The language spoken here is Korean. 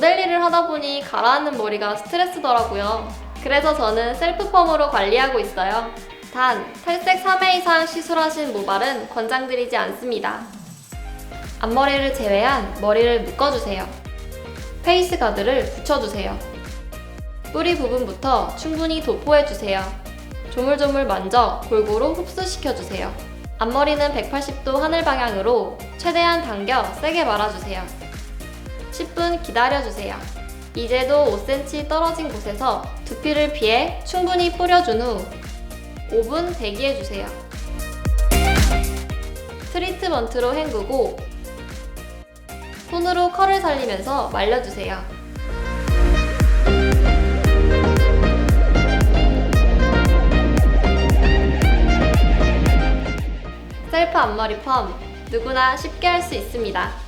머리를 하다 보니 가라앉는 머리가 스트레스더라고요. 그래서 저는 셀프펌으로 관리하고 있어요. 단, 탈색 3회 이상 시술하신 모발은 권장드리지 않습니다. 앞머리를 제외한 머리를 묶어주세요. 페이스 가드를 붙여주세요. 뿌리 부분부터 충분히 도포해주세요. 조물조물 만져 골고루 흡수시켜주세요. 앞머리는 180도 하늘 방향으로 최대한 당겨 세게 말아주세요. 10분 기다려주세요. 이제도 5cm 떨어진 곳에서 두피를 피해 충분히 뿌려준 후 5분 대기해주세요. 트리트먼트로 헹구고 손으로 컬을 살리면서 말려주세요. 셀프 앞머리 펌 누구나 쉽게 할 수 있습니다.